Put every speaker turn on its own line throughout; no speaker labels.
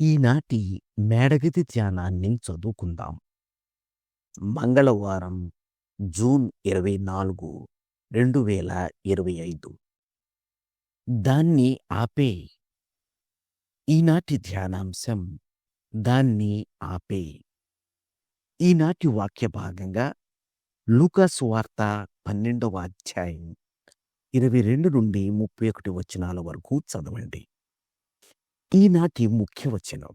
ఈనాటి మేడగది ధ్యానాన్ని చదువుకుందాం. మంగళవారం జూన్ ఇరవై నాలుగు రెండు వేల ఇరవై ఐదు. దాన్ని ఆపే. ఈనాటి ధ్యానాంశం దాన్ని ఆపే. ఈనాటి వాక్య భాగంగా లూకాస్ వార్త పన్నెండవ అధ్యాయం ఇరవై రెండు నుండి ముప్పై ఒకటి వచనాల వరకు చదవండి. ఈనాటి ముఖ్యవచనం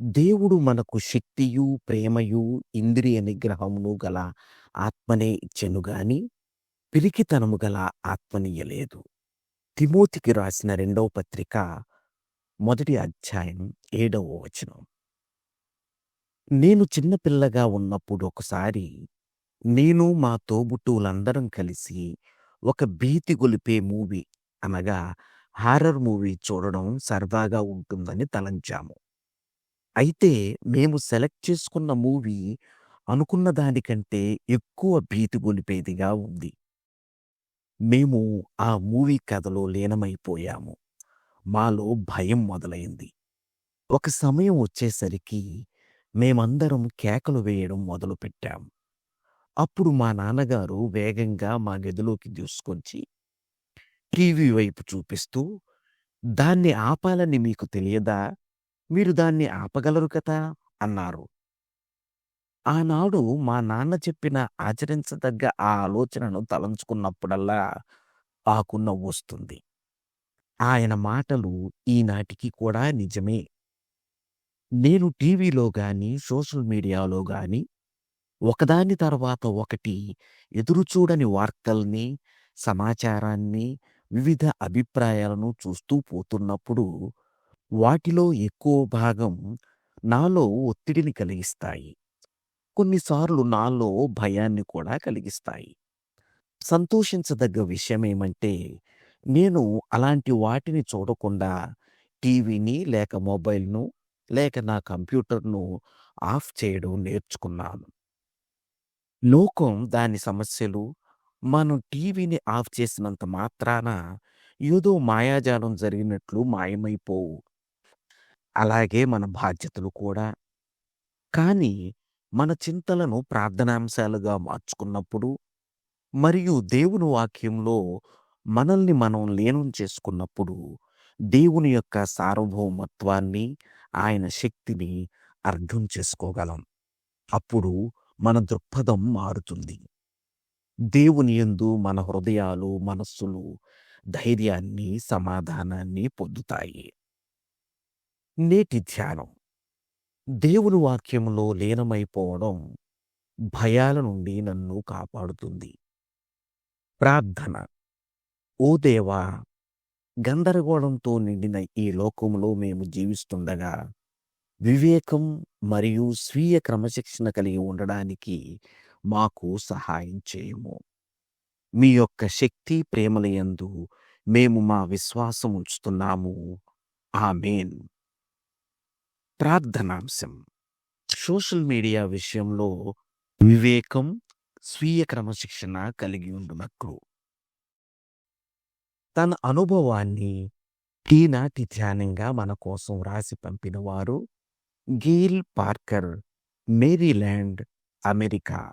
దేవుడు మనకు శక్తియు ప్రేమయు ఇంద్రియ నిగ్రహమును గల ఆత్మనే ఇచ్చెను గాని పిరికితనము గల ఆత్మనియలేదు తిమోతికి రాసిన రెండవ పత్రిక మొదటి అధ్యాయం ఏడవ వచనం. నేను చిన్నపిల్లగా ఉన్నప్పుడు ఒకసారి నేను మా తోబుట్టువులందరం కలిసి ఒక భీతి గొలిపే మూవీ అనగా హారర్ మూవీ చూడడం సరదాగా ఉంటుందని తలంచాము. అయితే మేము సెలెక్ట్ చేసుకున్న మూవీ అనుకున్న దానికంటే ఎక్కువ భీతి గొలిపేదిగా ఉంది. మేము ఆ మూవీ కథలో లీనమైపోయాము. మాలో భయం మొదలైంది. ఒక సమయం వచ్చేసరికి మేమందరం కేకలు వేయడం మొదలుపెట్టాం. అప్పుడు మా నాన్నగారు వేగంగా మా గదిలోకి దూసుకొచ్చి టీవీ వైపు చూపిస్తూ దాన్ని ఆపాలని మీకు తెలియదా? మీరు దాన్ని ఆపగలరు కదా? అన్నారు. ఆనాడు మా నాన్న చెప్పిన ఆచరించదగ్గ ఆ ఆలోచనను తలంచుకున్నప్పుడల్లా ఆకు నవ్వొస్తుంది ఆయన మాటలు ఈనాటికి కూడా నిజమే. నేను టీవీలో గాని సోషల్ మీడియాలో గాని ఒకదాని తర్వాత ఒకటి ఎదురుచూడని వార్తల్ని సమాచారాన్ని వివిధ అభిప్రాయాలను చూస్తూ పోతున్నప్పుడు వాటిలో ఎక్కువ భాగం నాలో ఒత్తిడిని కలిగిస్తాయి. కొన్నిసార్లు నాలో భయాన్ని కూడా కలిగిస్తాయి. సంతోషించదగ్గ విషయం ఏమంటే నేను అలాంటి వాటిని చూడకుండా టీవీని లేక మొబైల్ను లేక నా కంప్యూటర్ను ఆఫ్ చేయడం నేర్చుకున్నాను. లోకం దాని సమస్యలు మనం టీవీని ఆఫ్ చేసినంత మాత్రాన ఏదో మాయాజాలం జరిగినట్లు మాయమైపోవు. అలాగే మన బాధ్యతలు కూడా. కానీ మన చింతలను ప్రార్థనాంశాలుగా మార్చుకున్నప్పుడు మరియు దేవుని వాక్యంలో మనల్ని మనం లీనం చేసుకున్నప్పుడు దేవుని యొక్క సార్వభౌమత్వాన్ని ఆయన శక్తిని అర్థం చేసుకోగలం. అప్పుడు మన దృక్పథం మారుతుంది. దేవుని యందు మన హృదయాలు మనస్సులు ధైర్యాన్ని సమాధానాన్ని పొందుతాయి. నేటి ధ్యానం. దేవుని వాక్యంలో లీనమైపోవడం భయాల నుండి నన్ను కాపాడుతుంది. ప్రార్థన. ఓ దేవా గందరగోళంతో నిండిన ఈ లోకంలో మేము జీవిస్తుండగా వివేకం మరియు స్వీయ క్రమశిక్షణ కలిగి ఉండడానికి మాకు సహాయం చేయము. మీ యొక్క శక్తి ప్రేమలయందు మేము మా విశ్వాసం ఉంచుతున్నాము. ఆమెన్. ప్రార్థనాంశం. సోషల్ మీడియా విషయంలో వివేకం స్వీయ క్రమశిక్షణ కలిగి ఉండునట్లు. తన అనుభవాన్ని ఈనాటి ధ్యానంగా మన కోసం రాసి పంపినవారు గీల్ పార్కర్ మేరీల్యాండ్ అమెరికా.